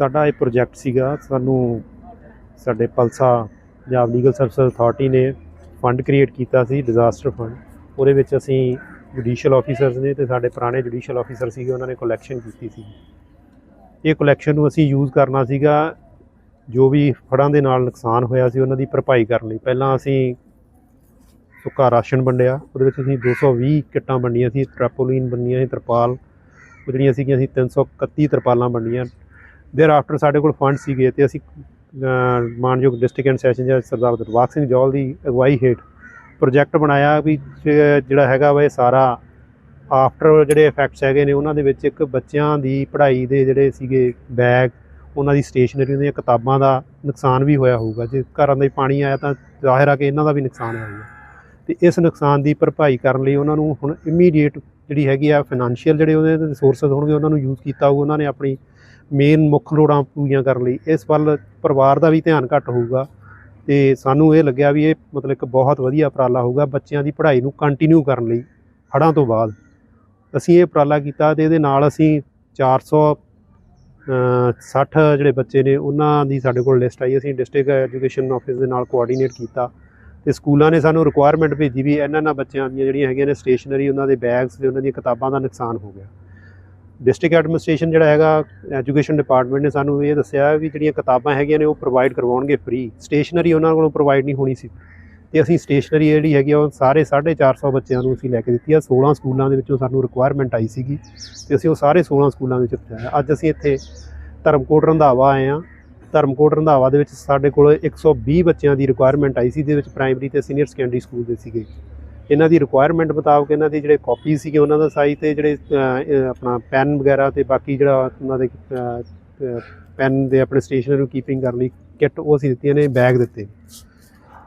ਸਾਡਾ ਇਹ ਪ੍ਰੋਜੈਕਟ ਸੀਗਾ, ਸਾਨੂੰ ਸਾਡੇ PLSA Punjab legal service authority ਨੇ ਫੰਡ ਕ੍ਰੀਏਟ ਕੀਤਾ ਸੀ ਡਿਜ਼ਾਸਟਰ ਫੰਡ ਉਹਦੇ ਵਿੱਚ ਅਸੀਂ ਜੁਡੀਸ਼ੀਅਲ ਆਫੀਸਰਸ ਨੇ ਤੇ ਸਾਡੇ ਪੁਰਾਣੇ ਜੁਡੀਸ਼ੀਅਲ ਆਫੀਸਰ ਸੀਗੇ, ਉਹਨਾਂ ਨੇ ਕਲੈਕਸ਼ਨ ਕੀਤੀ ਸੀ। ਇਹ ਕਲੈਕਸ਼ਨ ਨੂੰ ਅਸੀਂ ਯੂਜ਼ ਕਰਨਾ ਸੀਗਾ, ਜੋ ਵੀ ਫੜਾਂ ਦੇ ਨਾਲ ਨੁਕਸਾਨ ਹੋਇਆ ਸੀ, ਉਹਨਾਂ ਦੀ ਭਰਪਾਈ ਕਰਨ ਲਈ। ਪਹਿਲਾਂ ਅਸੀਂ ਸੁੱਕਾ ਰਾਸ਼ਨ ਵੰਡਿਆ, ਉਹਦੇ ਵਿੱਚ ਅਸੀਂ 220 ਕਿੱਟਾਂ ਵੰਡੀਆਂ ਸੀ ਟ੍ਰੈਪੋਲੀਨ ਵੰਡੀਆਂ ਸੀ, ਤਰਪਾਲ, ਉਹ ਜਿਹੜੀਆਂ ਸੀਗੀਆਂ ਅਸੀਂ 331 ਤਰਪਾਲਾਂ ਵੰਡੀਆਂ। ਦੇਰ ਆਫਟਰ ਸਾਡੇ ਕੋਲ ਫੰਡ ਸੀਗੇ ਤੇ ਅਸੀਂ ਮਾਨਯੋਗ ਡਿਸਟ੍ਰਿਕਟ ਐਂਡ ਸੈਸ਼ਨ ਜੱਜ ਸਰਦਾਰ ਦਰਬਾਰ ਸਿੰਘ ਜੌਲ ਦੀ ਅਗਵਾਈ ਹੇਠ ਪ੍ਰੋਜੈਕਟ ਬਣਾਇਆ ਵੀ ਜਿਹੜਾ ਹੈਗਾ ਵਾ ਇਹ ਸਾਰਾ ਆਫਟਰ ਜਿਹੜੇ ਇਫੈਕਟਸ ਹੈਗੇ ਨੇ ਉਹਨਾਂ ਦੇ ਵਿੱਚ ਇੱਕ ਬੱਚਿਆਂ ਦੀ ਪੜ੍ਹਾਈ ਦੇ ਜਿਹੜੇ ਸੀਗੇ ਬੈਗ ਉਹਨਾਂ ਦੀ ਸਟੇਸ਼ਨਰੀ ਦੀਆਂ ਕਿਤਾਬਾਂ ਦਾ ਨੁਕਸਾਨ ਵੀ ਹੋਇਆ ਹੋਊਗਾ। ਜੇ ਘਰਾਂ ਦੇ ਪਾਣੀ ਆਇਆ ਤਾਂ ਜ਼ਾਹਿਰ ਆ ਕਿ ਇਹਨਾਂ ਦਾ ਵੀ ਨੁਕਸਾਨ ਹੋਊਗਾ। ਤੇ ਇਸ ਨੁਕਸਾਨ ਦੀ ਭਰਪਾਈ ਕਰਨ ਲਈ ਉਹਨਾਂ ਨੂੰ ਹੁਣ ਇਮੀਡੀਏਟ ਜਿਹੜੀ ਹੈਗੀ ਆ ਫਾਈਨੈਂਸ਼ੀਅਲ ਜਿਹੜੇ ਉਹਦੇ ਰਿਸੋਰਸਸ ਹੋਣਗੇ, ਉਹਨਾਂ ਨੂੰ ਯੂਜ਼ ਕੀਤਾ ਹੋਊਗਾ। ਉਹਨਾਂ ਨੇ ਆਪਣੀ ਮੇਨ ਮੁੱਖ ਲੋੜਾਂ ਪੂਰੀਆਂ ਕਰਨ ਲਈ ਇਸ ਵੱਲ ਪਰਿਵਾਰ ਦਾ ਵੀ ਧਿਆਨ ਘੱਟ ਹੋਊਗਾ ਤੇ ਸਾਨੂੰ ਇਹ ਲੱਗਿਆ ਵੀ ਇਹ ਮਤਲਬ ਇੱਕ ਬਹੁਤ ਵਧੀਆ ਉਪਰਾਲਾ ਹੋਊਗਾ ਬੱਚਿਆਂ ਦੀ ਪੜ੍ਹਾਈ ਨੂੰ ਕੰਟੀਨਿਊ ਕਰਨ ਲਈ ਹੜ੍ਹਾਂ ਤੋਂ ਬਾਅਦ। ਅਸੀਂ ਇਹ ਉਪਰਾਲਾ ਕੀਤਾ ਤੇ ਇਹਦੇ ਨਾਲ ਅਸੀਂ 400 ਅ, 60 ਜਿਹੜੇ ਬੱਚੇ ਨੇ ਉਹਨਾਂ ਦੀ ਸਾਡੇ ਕੋਲ ਲਿਸਟ ਆਈ ਅਸੀਂ ਡਿਸਟ੍ਰਿਕਟ ਐਜੂਕੇਸ਼ਨ ਆਫਿਸ ਦੇ ਨਾਲ ਕੋਆਰਡੀਨੇਟ ਕੀਤਾ ਤੇ ਸਕੂਲਾਂ ਨੇ ਸਾਨੂੰ ਰਿਕੁਆਇਰਮੈਂਟ ਭੇਜੀ ਵੀ ਇਹਨਾਂ ਇਹਨਾਂ ਬੱਚਿਆਂ ਦੀਆਂ ਜਿਹੜੀਆਂ ਹੈਗੀਆਂ ਨੇ ਸਟੇਸ਼ਨਰੀ ਉਹਨਾਂ ਦੇ ਬੈਗਸ ਤੇ ਉਹਨਾਂ ਦੀਆਂ ਕਿਤਾਬਾਂ ਦਾ ਨੁਕਸਾਨ ਹੋ ਗਿਆ। ਡਿਸਟ੍ਰਿਕਟ ਐਡਮਿਨਿਸਟ੍ਰੇਸ਼ਨ ਜਿਹੜਾ ਹੈਗਾ ਐਜੂਕੇਸ਼ਨ ਡਿਪਾਰਟਮੈਂਟ ਨੇ ਸਾਨੂੰ ਇਹ ਦੱਸਿਆ ਵੀ ਜਿਹੜੀਆਂ ਕਿਤਾਬਾਂ ਹੈਗੀਆਂ ਨੇ ਉਹ ਪ੍ਰੋਵਾਈਡ ਕਰਵਾਉਣਗੇ ਫ੍ਰੀ ਸਟੇਸ਼ਨਰੀ ਉਹਨਾਂ ਕੋਲੋਂ ਪ੍ਰੋਵਾਈਡ ਨਹੀਂ ਹੋਣੀ ਸੀ। ਤੇ ਅਸੀਂ ਸਟੇਸ਼ਨਰੀ ਜਿਹੜੀ ਹੈਗੀ ਆ, ਉਹ ਸਾਰੇ 450 ਬੱਚਿਆਂ ਨੂੰ ਅਸੀਂ ਲੈ ਕੇ ਦਿੱਤੀ ਆ। 16 ਸਕੂਲਾਂ ਦੇ ਵਿੱਚੋਂ ਸਾਨੂੰ ਰਿਕੁਆਇਰਮੈਂਟ ਆਈ ਸੀਗੀ ਤੇ ਅਸੀਂ ਉਹ ਸਾਰੇ 16 ਸਕੂਲਾਂ ਵਿੱਚ ਪਹੁੰਚਾਇਆ ਅੱਜ ਅਸੀਂ ਇੱਥੇ ਧਰਮਕੋਟ ਰੰਧਾਵਾ ਆਏ ਆ ਧਰਮਕੋਟ ਰੰਧਾਵਾ ਦੇ ਵਿੱਚ ਸਾਡੇ ਕੋਲ 120 ਬੱਚਿਆਂ ਦੀ ਰਿਕੁਆਇਰਮੈਂਟ ਆਈ ਸੀ, ਜਿਹਦੇ ਵਿੱਚ ਪ੍ਰਾਇਮਰੀ ਤੇ ਸੀਨੀਅਰ ਸੈਕੰਡਰੀ ਸਕੂਲ ਦੇ ਸੀਗੇ। ਇਹਨਾਂ ਦੀ ਰਿਕੁਆਇਰਮੈਂਟ ਮੁਤਾਬਕ ਇਹਨਾਂ ਦੇ ਜਿਹੜੇ ਕਾਪੀ ਸੀਗੇ ਉਹਨਾਂ ਦਾ ਸਾਈਜ਼ ਤੇ ਜਿਹੜੇ ਆਪਣਾ ਪੈਨ ਵਗੈਰਾ ਤੇ ਬਾਕੀ ਜਿਹੜਾ ਉਹਨਾਂ ਦੇ ਪੈਨ ਦੇ ਆਪਣੇ ਸਟੇਸ਼ਨਰੀ ਨੂੰ ਕੀਪਿੰਗ ਕਰਨ ਲਈ ਕਿੱਟ ਉਹ ਅਸੀਂ ਦਿੱਤੀਆਂ ਨੇ ਬੈਗ ਦਿੱਤੇ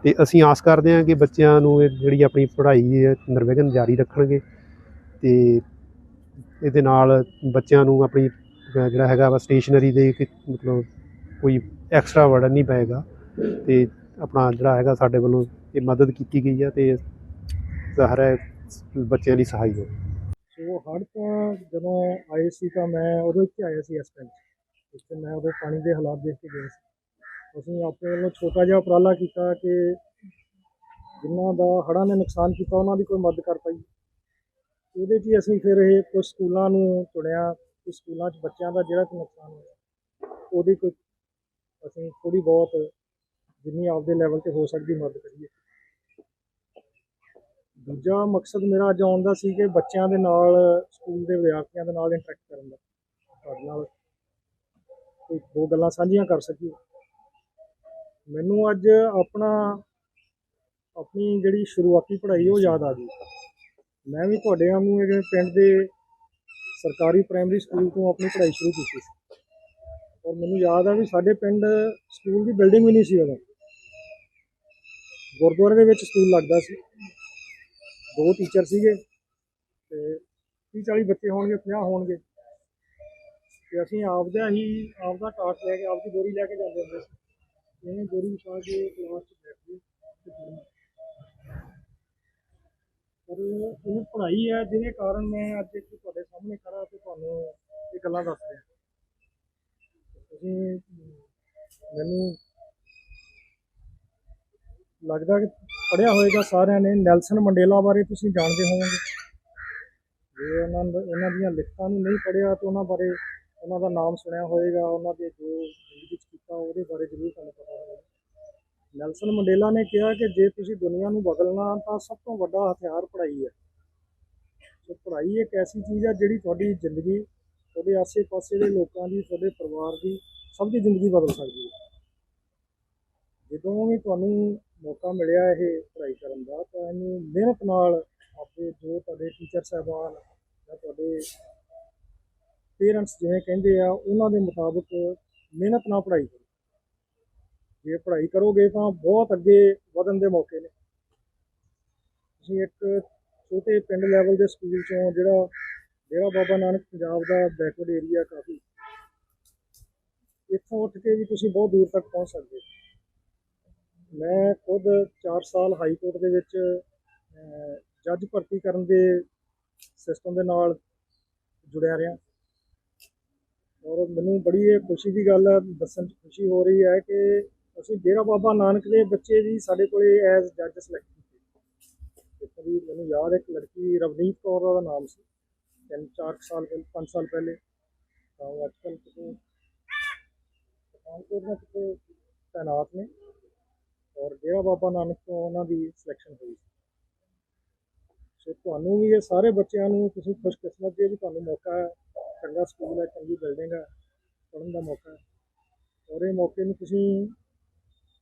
ਤੇ ਅਸੀਂ ਆਸ ਕਰਦੇ ਹਾਂ ਕਿ ਬੱਚਿਆਂ ਨੂੰ ਇਹ ਜਿਹੜੀ ਆਪਣੀ ਪੜ੍ਹਾਈ ਹੈ ਨਿਰਵਿਘਨ ਜਾਰੀ ਰੱਖਣਗੇ ਤੇ ਇਹਦੇ ਨਾਲ ਬੱਚਿਆਂ ਨੂੰ ਆਪਣੀ ਜਿਹੜਾ ਹੈਗਾ ਵਾ ਸਟੇਸ਼ਨਰੀ ਦੇ ਮਤਲਬ ਕੋਈ ਐਕਸਟਰਾ ਵਰਡਨ ਨਹੀਂ ਪਏਗਾ ਤੇ ਆਪਣਾ ਜਿਹੜਾ ਹੈਗਾ ਸਾਡੇ ਵੱਲੋਂ ਇਹ ਮਦਦ ਕੀਤੀ ਗਈ ਹੈ ਤੇ ਜ਼ਾਹਰ ਬੱਚਿਆਂ ਦੀ ਸਹਾਈ ਹੋਵੇ। ਸੋ ਹੜ੍ਹ ਤਾਂ ਜਦੋਂ ਆਏ ਸੀ ਤਾਂ ਮੈਂ ਉਦੋਂ ਇੱਥੇ ਆਇਆ ਸੀ ਇਸ ਟਾਈਮ ਇੱਥੇ ਮੈਂ ਉਦੋਂ ਪਾਣੀ ਦੇ ਹਾਲਾਤ ਦੇਖ ਕੇ ਗਿਆ ਸੀ। ਅਸੀਂ ਆਪਣੇ ਵੱਲੋਂ ਛੋਟਾ ਜਿਹਾ ਉਪਰਾਲਾ ਕੀਤਾ ਕਿ ਜਿਨ੍ਹਾਂ ਦਾ ਹੜ੍ਹਾਂ ਨੇ ਨੁਕਸਾਨ ਕੀਤਾ, ਉਹਨਾਂ ਦੀ ਕੋਈ ਮਦਦ ਕਰ ਪਾਈ ਉਹਦੇ 'ਚ ਹੀ ਅਸੀਂ ਫਿਰ ਇਹ ਕੁਝ ਸਕੂਲਾਂ ਨੂੰ ਚੁਣਿਆ ਕਿ ਸਕੂਲਾਂ 'ਚ ਬੱਚਿਆਂ ਦਾ ਜਿਹੜਾ ਕੋਈ ਨੁਕਸਾਨ ਹੋਇਆ, ਉਹਦੀ ਕੋਈ ਅਸੀਂ ਥੋੜੀ ਬਹੁਤ ਜਿੰਨੀ ਆਪਦੇ ਲੈਵਲ ਤੇ ਹੋ ਸਕਦੀ ਮਦਦ ਕਰੀਏ। ਦੂਜਾ ਮਕਸਦ ਮੇਰਾ ਅੱਜ ਆਉਣ ਦਾ ਸੀ ਕਿ ਬੱਚਿਆਂ ਦੇ ਨਾਲ, ਸਕੂਲ ਦੇ ਵਿਦਿਆਰਥੀਆਂ ਦੇ ਨਾਲ ਇੰਟਰੈਕਟ ਕਰਨ ਦਾ। ਤੁਹਾਡੇ ਨਾਲ ਕੋਈ ਦੋ ਗੱਲਾਂ ਸਾਂਝੀਆਂ ਕਰ ਸਕੀਏ? ਮੈਨੂੰ ਅੱਜ ਆਪਣਾ, ਆਪਣੀ ਜਿਹੜੀ ਸ਼ੁਰੂਆਤੀ ਪੜ੍ਹਾਈ ਉਹ ਯਾਦ ਆ ਗਈ। ਮੈਂ ਵੀ ਤੁਹਾਡੇ ਵਾਂਗੂ ਇਹ ਪਿੰਡ ਦੇ ਸਰਕਾਰੀ ਪ੍ਰਾਇਮਰੀ ਸਕੂਲ ਤੋਂ ਆਪਣੀ ਪੜ੍ਹਾਈ ਸ਼ੁਰੂ ਕੀਤੀ ਸੀ। ਔਰ ਮੈਨੂੰ ਯਾਦ ਆ ਵੀ ਸਾਡੇ ਪਿੰਡ ਸਕੂਲ ਦੀ ਬਿਲਡਿੰਗ ਵੀ ਨਹੀਂ ਸੀ ਉਦੋਂ। ਗੁਰਦੁਆਰੇ ਦੇ ਵਿੱਚ ਸਕੂਲ ਲੱਗਦਾ ਸੀ। ਦੋ ਟੀਚਰ ਸੀਗੇ ਤੇ 30 40 ਬੱਚੇ ਹੋਣਗੇ 50 ਹੋਣਗੇ। ਤੇ ਅਸੀਂ ਆਪਦਾ ਹੀ, ਆਪਦਾ ਟਾਸ ਲੈ ਕੇ, ਆਪਦੀ ਬੋਰੀ ਲੈ ਕੇ ਜਾਂਦੇ ਹੁੰਦੇ ਸੀ। ਇਹਨੇ ਬੋਰੀ ਵਿਛਾ ਕੇ ਕਲਾਸ 'ਚ ਬੈਠਦੇ ਪਰ ਇਹ ਪੜ੍ਹਾਈ ਹੈ, ਜਿਹਦੇ ਕਾਰਨ ਮੈਂ ਅੱਜ ਇੱਥੇ ਤੁਹਾਡੇ ਸਾਹਮਣੇ ਖੜਾ ਤੇ ਤੁਹਾਨੂੰ ਇਹ ਗੱਲਾਂ ਦੱਸ ਰਿਹਾ। ਤੁਸੀਂ ਮੈਨੂੰ ਲੱਗਦਾ ਕਿ ਪੜਿਆ ਹੋਏਗਾ ਸਾਰਿਆਂ ਨੇ, ਨੈਲਸਨ ਮੰਡੇਲਾ ਬਾਰੇ ਤੁਸੀਂ ਜਾਣਦੇ ਹੋਵੋਗੇ। ਜੇ ਉਹਨਾਂ ਉਹਨਾਂ ਦੀਆਂ ਲਿਖਤਾਂ ਨੂੰ ਨਹੀਂ ਪੜਿਆ ਤਾਂ ਉਹਨਾਂ ਬਾਰੇ, ਉਹਨਾਂ ਦਾ ਨਾਮ ਸੁਣਿਆ ਹੋਏਗਾ, ਉਹਨਾਂ ਦੇ ਜੋ ਜ਼ਿੰਦਗੀ ਵਿੱਚ ਕੀਤਾ ਉਹਦੇ ਬਾਰੇ ਜ਼ਰੂਰ ਤੁਹਾਨੂੰ ਪਤਾ ਹੋਵੇਗਾ। ਨੈਲਸਨ ਮੰਡੇਲਾ ਨੇ ਕਿਹਾ ਕਿ ਜੇ ਤੁਸੀਂ ਦੁਨੀਆ ਨੂੰ ਬਦਲਣਾ ਤਾਂ ਸਭ ਤੋਂ ਵੱਡਾ ਹਥਿਆਰ ਪੜ੍ਹਾਈ ਹੈ। ਸੋ ਪੜ੍ਹਾਈ ਇੱਕ ਐਸੀ ਚੀਜ਼ ਹੈ ਜਿਹੜੀ ਤੁਹਾਡੀ ਜ਼ਿੰਦਗੀ, ਤੁਹਾਡੇ ਆਸੇ-ਪਾਸੇ ਦੇ ਲੋਕਾਂ ਦੀ, ਤੁਹਾਡੇ ਪਰਿਵਾਰ ਦੀ ਸਭ ਦੀ ਜ਼ਿੰਦਗੀ ਬਦਲ ਸਕਦੀ ਹੈ। ਜਦੋਂ ਵੀ ਤੁਹਾਨੂੰ ਮੌਕਾ ਮਿਲਿਆ ਇਹ ਪੜ੍ਹਾਈ ਕਰਨ ਦਾ, ਤਾਂ ਇਹਨੂੰ ਮਿਹਨਤ ਨਾਲ ਆਪਣੇ ਜੋ ਤੁਹਾਡੇ ਟੀਚਰ ਸਾਹਿਬਾਨ ਜਾਂ ਤੁਹਾਡੇ ਪੇਰੈਂਟਸ ਜਿਵੇਂ ਕਹਿੰਦੇ ਆ, ਉਹਨਾਂ ਦੇ ਮੁਤਾਬਕ ਮਿਹਨਤ ਨਾਲ ਪੜ੍ਹਾਈ ਕਰੋ। ਜੇ ਪੜ੍ਹਾਈ ਕਰੋਗੇ ਤਾਂ ਬਹੁਤ ਅੱਗੇ ਵਧਣ ਦੇ ਮੌਕੇ ਨੇ। ਤੁਸੀਂ ਇੱਕ ਛੋਟੇ ਪਿੰਡ ਲੈਵਲ ਦੇ ਸਕੂਲ ਚੋਂ ਜਿਹੜਾ, ਡੇਰਾ ਬਾਬਾ ਨਾਨਕ ਪੰਜਾਬ ਦਾ ਬੈਕਵਰਡ ਏਰੀਆ ਕਾਫੀ, ਇੱਥੋਂ ਉੱਠ ਕੇ ਵੀ ਤੁਸੀਂ ਬਹੁਤ ਦੂਰ ਤੱਕ ਪਹੁੰਚ ਸਕਦੇ ਹੋ। ਮੈਂ ਖੁਦ 4 ਸਾਲ ਹਾਈ ਕੋਰਟ ਦੇ ਵਿੱਚ ਜੱਜ ਭਰਤੀ ਕਰਨ ਦੇ ਸਿਸਟਮ ਦੇ ਨਾਲ ਜੁੜਿਆ ਰਿਹਾ। ਔਰ ਮੈਨੂੰ ਬੜੀ ਇਹ ਖੁਸ਼ੀ ਦੀ ਗੱਲ ਹੈ, ਦੱਸਣ 'ਚ ਖੁਸ਼ੀ ਹੋ ਰਹੀ ਹੈ ਕਿ ਅਸੀਂ ਡੇਰਾ ਬਾਬਾ ਨਾਨਕ ਦੇ ਬੱਚੇ ਵੀ ਸਾਡੇ ਕੋਲੇ ਐਜ਼ ਜੱਜ ਸਿਲੈਕਟ ਕੀਤੇ। ਇੱਕ ਵਾਰੀ ਮੈਨੂੰ ਯਾਦ ਇੱਕ ਲੜਕੀ ਰਵਨੀਤ ਕੌਰ ਉਹਦਾ ਨਾਮ ਸੀ। ਤਿੰਨ ਚਾਰ ਸਾਲ ਪਹਿਲੇ, ਪੰਜ ਸਾਲ ਪਹਿਲੇ। ਤਾਂ ਉਹ ਅੱਜ ਕੱਲ੍ਹ ਕਿਤੇ ਪਠਾਨਕੋਟ ਵਿੱਚ ਕਿਤੇ ਤੈਨਾਤ ਨੇ। ਔਰ ਡੇਰਾ ਬਾਬਾ ਨਾਨਕ ਤੋਂ ਉਹਨਾਂ ਦੀ ਸਿਲੈਕਸ਼ਨ ਹੋਈ ਸੋ। ਤੁਹਾਨੂੰ ਵੀ ਇਹ ਸਾਰੇ ਬੱਚਿਆਂ ਨੂੰ ਤੁਸੀਂ ਖੁਸ਼ਕਿਸਮਤ ਜੇ ਵੀ ਤੁਹਾਨੂੰ ਮੌਕਾ ਹੈ, ਚੰਗਾ ਸਕੂਲ ਹੈ, ਚੰਗੀ ਬਿਲਡਿੰਗ ਹੈ, ਪੜ੍ਹਨ ਦਾ ਮੌਕਾ ਹੈ। ਔਰ ਇਹ ਮੌਕੇ ਨੂੰ ਤੁਸੀਂ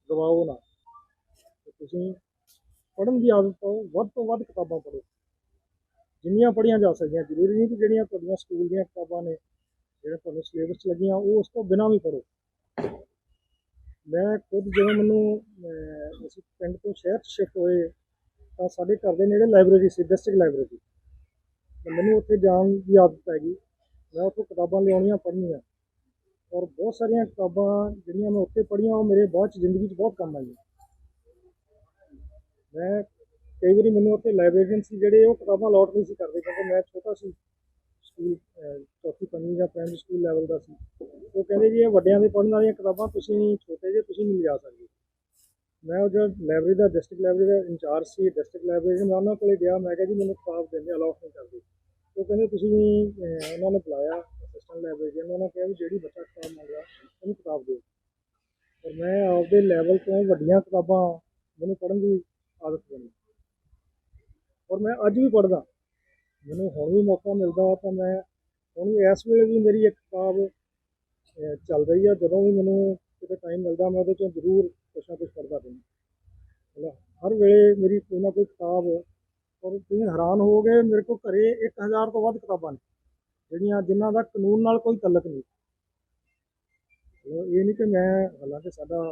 ਗਵਾਓ ਨਾ। ਤੁਸੀਂ ਪੜ੍ਹਨ ਦੀ ਆਦਤ ਤੋਂ ਵੱਧ ਤੋਂ ਵੱਧ ਕਿਤਾਬਾਂ ਪੜ੍ਹੋ। ਜਿੰਨੀਆਂ ਪੜ੍ਹੀਆਂ ਜਾ ਸਕਦੀਆਂ, ਜ਼ਰੂਰੀ ਨਹੀਂ ਕਿ ਜਿਹੜੀਆਂ ਤੁਹਾਡੀਆਂ ਸਕੂਲ ਦੀਆਂ ਕਿਤਾਬਾਂ ਨੇ, ਜਿਹੜੇ ਤੁਹਾਨੂੰ ਸਿਲੇਬਸ ਲੱਗੀਆਂ, ਉਹ ਉਸ ਤੋਂ ਬਿਨਾਂ ਵੀ ਪੜ੍ਹੋ। ਮੈਂ ਖੁਦ ਜਦੋਂ ਮੈਨੂੰ ਅਸੀਂ ਪਿੰਡ ਤੋਂ ਸ਼ਹਿਰ 'ਚ ਸ਼ਿਫਟ ਹੋਏ, ਤਾਂ ਸਾਡੇ ਘਰ ਦੇ ਨੇੜੇ ਲਾਇਬ੍ਰੇਰੀ ਸੀ ਡਿਸਟ੍ਰਿਕਟ ਲਾਇਬ੍ਰੇਰੀ ਤੇ ਮੈਨੂੰ ਉੱਥੇ ਜਾਣ ਦੀ ਆਦਤ ਪੈ ਗਈ। ਮੈਂ ਉੱਥੋਂ ਕਿਤਾਬਾਂ ਲਿਆਉਣੀਆਂ ਪੜ੍ਹਨੀਆਂ। ਔਰ ਬਹੁਤ ਸਾਰੀਆਂ ਕਿਤਾਬਾਂ ਜਿਹੜੀਆਂ ਮੈਂ ਉੱਥੇ ਪੜ੍ਹੀਆਂ, ਉਹ ਮੇਰੇ ਬਾਅਦ 'ਚ ਜ਼ਿੰਦਗੀ 'ਚ ਬਹੁਤ ਕੰਮ ਆਈਆਂ। ਮੈਂ ਕਈ ਵਾਰੀ ਮੈਨੂੰ ਉੱਥੇ ਲਾਇਬ੍ਰੇਰੀਅਨ ਸੀ ਜਿਹੜੇ ਉਹ ਕਿਤਾਬਾਂ ਲੋਟ ਨਹੀਂ ਸੀ ਕਰਦੇ, ਕਿਉਂਕਿ ਮੈਂ ਛੋਟਾ ਸੀ। ਸਕੂਲ ਚੌਥੀ, ਪੰਜਵੀਂ ਜਾਂ ਪ੍ਰਾਇਮਰੀ ਸਕੂਲ ਲੈਵਲ ਦਾ ਸੀ। ਉਹ ਕਹਿੰਦੇ ਜੀ, ਇਹ ਵੱਡਿਆਂ ਦੇ ਪੜ੍ਹਨ ਵਾਲੀਆਂ ਕਿਤਾਬਾਂ ਤੁਸੀਂ ਛੋਟੇ ਜਿਹੇ ਤੁਸੀਂ ਨਹੀਂ ਲਿਜਾ ਸਕਦੇ। ਮੈਂ ਉਹ ਜਦ ਲਾਇਬ੍ਰੇਰੀ ਦਾ ਡਿਸਟ੍ਰਿਕਟ ਲਾਇਬ੍ਰੇਰੀ ਦਾ ਇੰਚਾਰਜ ਸੀ ਡਿਸਟ੍ਰਿਕਟ ਲਾਇਬ੍ਰੇਰੀ ਮੈਂ ਉਹਨਾਂ ਕੋਲੇ ਗਿਆ, ਮੈਂ ਕਿਹਾ ਜੀ, ਮੈਨੂੰ ਕਿਤਾਬ ਦਿੰਦੇ ਅਲਾਉ ਨਹੀਂ ਕਰਦੇ। ਉਹ ਕਹਿੰਦੇ, ਤੁਸੀਂ ਉਹਨਾਂ ਨੇ ਬੁਲਾਇਆ ਅਸਿਸਟੈਂਟ ਲਾਇਬ੍ਰੇਰੀਅਨ ਨੇ ਕਿਹਾ ਵੀ ਜਿਹੜੀ ਬੱਚਾ ਕਿਤਾਬ ਮੰਗਦਾ ਉਹਨੂੰ ਕਿਤਾਬ ਦਿਓ। ਪਰ ਮੈਂ ਆਪਦੇ ਲੈਵਲ ਤੋਂ ਵੱਡੀਆਂ ਕਿਤਾਬਾਂ, ਮੈਨੂੰ ਪੜ੍ਹਨ ਦੀ ਆਦਤ ਬਣੀ। ਔਰ ਮੈਂ ਅੱਜ ਵੀ ਪੜ੍ਹਦਾ। ਮੈਨੂੰ ਹੁਣ ਵੀ ਮੌਕਾ ਮਿਲਦਾ ਤਾਂ ਮੈਂ ਹੁਣ ਵੀ ਇਸ ਵੇਲੇ ਵੀ ਮੇਰੀ ਇੱਕ ਕਿਤਾਬ ਚੱਲ ਰਹੀ ਆ। ਜਦੋਂ ਵੀ ਮੈਨੂੰ ਕਿਤੇ ਟਾਈਮ ਮਿਲਦਾ ਮੈਂ ਉਹਦੇ ਚੋਂ ਜ਼ਰੂਰ ਕੁਛ ਨਾ ਕੁਛ ਪੜ੍ਹਦਾ ਰਹਿੰਦਾ। ਹਰ ਵੇਲੇ ਮੇਰੀ ਕੋਈ ਨਾ ਕੋਈ ਕਿਤਾਬ ਔਰ ਤੁਸੀਂ ਹੈਰਾਨ ਹੋਵੋਗੇ, ਮੇਰੇ ਕੋਲ ਘਰੇ 1000 ਤੋਂ ਵੱਧ ਕਿਤਾਬਾਂ ਨੇ, ਜਿਹੜੀਆਂ ਜਿਨ੍ਹਾਂ ਦਾ ਕਾਨੂੰਨ ਨਾਲ ਕੋਈ ਤਲਕ ਨਹੀਂ। ਇਹ ਨਹੀਂ ਕਿ ਮੈਂ, ਹਾਲਾਂਕਿ ਸਾਡਾ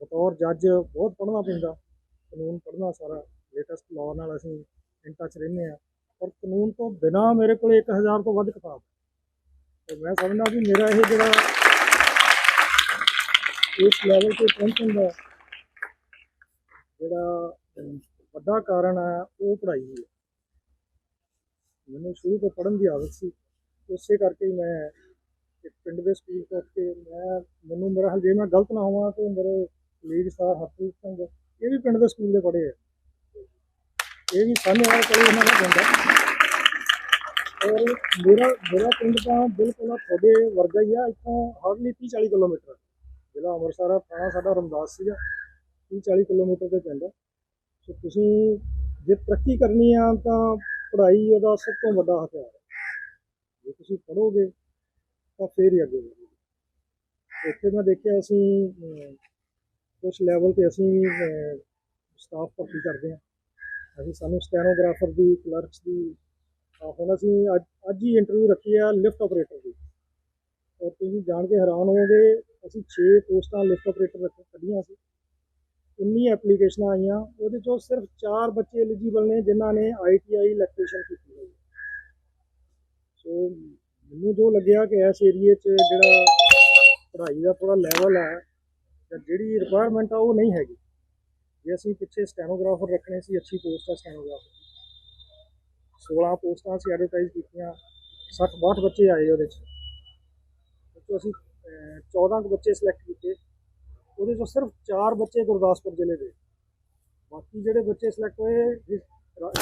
ਬਤੌਰ ਜੱਜ ਬਹੁਤ ਪੜ੍ਹਨਾ ਪੈਂਦਾ, ਕਾਨੂੰਨ ਪੜ੍ਹਨਾ ਸਾਰਾ ਲੇਟੈਸਟ ਲਾਅ ਨਾਲ ਅਸੀਂ ਇਨ ਟੱਚ ਰਹਿੰਦੇ ਆ ਪਰ ਕਾਨੂੰਨ ਤੋਂ ਬਿਨਾ ਮੇਰੇ ਕੋਲ 1000 ਤੋਂ ਵੱਧ ਕਿਤਾਬ ਤੇ ਮੈਂ ਸਮਝਦਾ ਵੀ ਮੇਰਾ ਇਹ ਜਿਹੜਾ ਇਸ ਲੈਵਲ ਤੇ ਪਹੁੰਚਣ ਦਾ ਜਿਹੜਾ ਵੱਡਾ ਕਾਰਨ ਹੈ, ਉਹ ਪੜ੍ਹਾਈ ਹੀ ਹੈ। ਮੈਨੂੰ ਸ਼ੁਰੂ ਤੋਂ ਪੜ੍ਹਨ ਦੀ ਆਦਤ ਸੀ। ਉਸੇ ਕਰਕੇ ਮੈਂ ਇੱਕ ਪਿੰਡ ਦੇ ਸਕੂਲ ਤੋਂ ਮੈਂ, ਮੈਨੂੰ ਮੇਰਾ ਹਾਲ ਜੇ ਮੈਂ ਗਲਤ ਨਾ ਹੋਵਾਂ ਤੇ ਮੇਰੇ ਲੀਗ ਸਟਾਰ ਹਰਪ੍ਰੀਤ ਸਿੰਘ, ਇਹ ਵੀ ਪਿੰਡ ਦੇ ਸਕੂਲ ਦੇ ਪੜ੍ਹੇ ਆ। ਇਹ ਵੀ ਸਾਹਮਣੇ ਕੋਲੇ ਇਹਨਾਂ ਦਾ ਪਿੰਡ ਹੈ। ਔਰ ਮੇਰਾ ਮੇਰਾ ਪਿੰਡ ਤਾਂ ਬਿਲਕੁਲ ਤੁਹਾਡੇ ਵਰਗਾ ਹੀ ਆ ਇੱਥੋਂ ਹਾਰਡਲੀ 30 40 ਕਿਲੋਮੀਟਰ ਜ਼ਿਲ੍ਹਾ ਅੰਮ੍ਰਿਤਸਰ ਆ ਥਾਣਾ ਸਾਡਾ ਰਮਦਾਸ ਸੀਗਾ 30 40 ਕਿਲੋਮੀਟਰ ਤੇ ਪਿੰਡ ਸੋ ਤੁਸੀਂ ਜੇ ਤਰੱਕੀ ਕਰਨੀ ਆ ਤਾਂ ਪੜ੍ਹਾਈ ਉਹਦਾ ਸਭ ਤੋਂ ਵੱਡਾ ਹਥਿਆਰ ਹੈ। ਜੇ ਤੁਸੀਂ ਪੜ੍ਹੋਗੇ ਤਾਂ ਫੇਰ ਹੀ ਅੱਗੇ ਵਧੋਗੇ। ਇੱਥੇ ਮੈਂ ਦੇਖਿਆ ਅਸੀਂ ਅਮ, ਲੈਵਲ ਤੇ ਅਸੀਂ ਸਟਾਫ ਭਰਤੀ ਕਰਦੇ ਹਾਂ ਅਸੀਂ ਸਾਨੂੰ ਸਟੈਨੋਗ੍ਰਾਫਰ ਦੀ, ਕਲਰਕਸ ਦੀ ਅਹ ਹੁਣ ਅਸੀਂ ਅੱਜ ਅੱਜ ਹੀ ਇੰਟਰਵਿਊ ਰੱਖੀ ਆ ਲਿਫਟ ਆਪਰੇਟਰ ਦੀ। ਔਰ ਤੁਸੀਂ ਜਾਣ ਕੇ ਹੈਰਾਨ ਹੋਵੋਗੇ, ਅਸੀਂ 6 ਪੋਸਟਾਂ ਲਿਫਟ ਆਪਰੇਟਰ ਰੱਖ, ਕੱਢੀਆਂ ਸੀ। 19 ਐਪਲੀਕੇਸ਼ਨਾਂ ਆਈਆਂ, ਉਹਦੇ ਚੋਂ ਸਿਰਫ 4 ਬੱਚੇ ਐਲੀਜੀਬਲ ਨੇ, ਜਿਨ੍ਹਾਂ ਨੇ ਆਈਟੀਆਈ ਇਲੈਕਟ੍ਰੀਸ਼ੀਅਨ ਕੀਤੀ ਹੋਈ। ਸੋ, ਮੈਨੂੰ ਜੋ ਲੱਗਿਆ ਕਿ ਇਸ ਏਰੀਏ 'ਚ ਜਿਹੜਾ ਪੜ੍ਹਾਈ ਦਾ ਥੋੜਾ ਲੈਵਲ ਹੈ ਜਾਂ ਜਿਹੜੀ ਰਿਕੁਆਇਰਮੈਂਟ ਆ, ਉਹ ਨਹੀਂ ਹੈਗੀ। ਜੇ ਅਸੀਂ ਪਿੱਛੇ ਸਟੈਨੋਗ੍ਰਾਫਰ ਰੱਖਣੇ ਸੀ ਅੱਛੀ ਪੋਸਟ ਆ ਸਟੈਨੋਗ੍ਰਾਫਰ 16 ਪੋਸਟਾਂ ਅਸੀਂ ਐਡਵਰਟਾਈਜ਼ ਕੀਤੀਆਂ 60 62 ਬੱਚੇ ਆਏ ਉਹਦੇ 'ਚ। ਉਹ 'ਚੋਂ ਅਸੀਂ ਅਹ, 14 ਕੁ ਬੱਚੇ ਸਿਲੈਕਟ ਕੀਤੇ। ਉਹਦੇ 'ਚੋਂ ਸਿਰਫ 4 ਬੱਚੇ ਗੁਰਦਾਸਪੁਰ ਜ਼ਿਲ੍ਹੇ ਦੇ। ਬਾਕੀ ਜਿਹੜੇ ਬੱਚੇ ਸਿਲੈਕਟ ਹੋਏ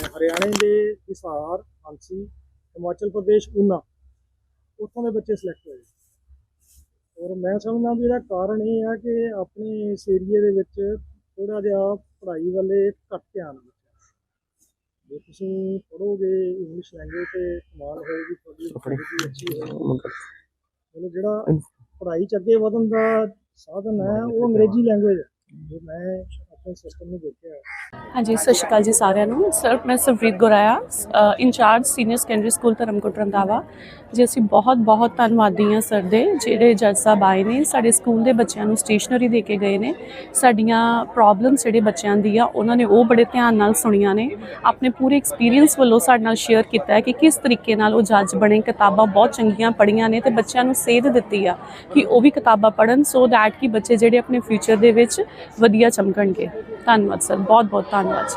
ਹਰਿਆਣੇ ਦੇ ਹਿਸਾਰ ਹਾਂਸੀ ਹਿਮਾਚਲ ਪ੍ਰਦੇਸ਼ ਊਨਾ ਉੱਥੋਂ ਦੇ ਬੱਚੇ ਸਿਲੈਕਟ ਹੋਏ। ਔਰ ਮੈਂ ਸਮਝਦਾ ਵੀ ਇਹਦਾ ਕਾਰਨ ਇਹ ਆ ਕਿ ਆਪਣੇ ਇਸ ਏਰੀਏ ਦੇ ਵਿੱਚ ਥੋੜਾ ਜਿਹਾ ਪੜ੍ਹਾਈ ਵੱਲੇ ਘੱਟ ਧਿਆਨ ਹੈ ਬੱਚਿਆਂ ਦਾ। ਜੇ ਤੁਸੀਂ ਪੜੋਗੇ ਇੰਗਲਿਸ਼ ਲੈਂਗੁਏਜ ਤੇ ਕਮਾਲ ਹੋਏਗੀ ਤੁਹਾਡੀ ਅੱਛੀ ਹੋਏਗੀ। ਮਤਲਬ ਜਿਹੜਾ ਪੜ੍ਹਾਈ ਚ ਅੱਗੇ ਵਧਣ ਦਾ ਸਾਧਨ ਹੈ ਉਹ ਅੰਗਰੇਜ਼ੀ ਲੈਂਗੁਏਜ ਹੈ। ਜੋ ਮੈਂ ਆਪਣੇ ਸਿਸਟਮ ਨੂੰ ਦੇਖਿਆ ਹਾਂਜੀ, ਸਤਿ ਸ਼੍ਰੀ ਅਕਾਲ ਜੀ ਸਾਰਿਆਂ ਨੂੰ। ਸਰ, ਮੈਂ Sarvreet Goraya incharge senior secondary school Dharamkot Randhawa. ਜੀ, ਅਸੀਂ ਬਹੁਤ ਬਹੁਤ ਧੰਨਵਾਦੀ ਹਾਂ ਸਰ ਦੇ, ਜਿਹੜੇ ਜੱਜ ਸਾਹਿਬ ਆਏ ਨੇ। ਸਾਡੇ ਸਕੂਲ ਦੇ ਬੱਚਿਆਂ ਨੂੰ ਸਟੇਸ਼ਨਰੀ ਦੇ ਕੇ ਗਏ ਨੇ। ਸਾਡੀਆਂ ਪ੍ਰੋਬਲਮਸ ਜਿਹੜੇ ਬੱਚਿਆਂ ਦੀ ਆ, ਉਹਨਾਂ ਨੇ ਉਹ ਬੜੇ ਧਿਆਨ ਨਾਲ ਸੁਣੀਆਂ ਨੇ। ਆਪਣੇ ਪੂਰੇ ਐਕਸਪੀਰੀਅੰਸ ਵੱਲੋਂ ਸਾਡੇ ਨਾਲ ਸ਼ੇਅਰ ਕੀਤਾ ਹੈ ਕਿ ਕਿਸ ਤਰੀਕੇ ਨਾਲ ਉਹ ਜੱਜ ਬਣੇ, ਕਿਤਾਬਾਂ ਬਹੁਤ ਚੰਗੀਆਂ ਪੜ੍ਹੀਆਂ ਨੇ ਤੇ ਬੱਚਿਆਂ ਨੂੰ ਸੇਧ ਦਿੱਤੀ ਆ ਕਿ ਉਹ ਵੀ ਕਿਤਾਬਾਂ ਪੜ੍ਹਨ ਸੋ ਦੈਟ ਕਿ ਬੱਚੇ ਜਿਹੜੇ ਆਪਣੇ ਫਿਊਚਰ ਦੇ ਵਿੱਚ ਵਧੀਆ ਚਮਕਣਗੇ। ਧੰਨਵਾਦ ਸਰ ਬਹੁਤ ਬਹੁਤ ਧੰਨਵਾਦ ਜੀ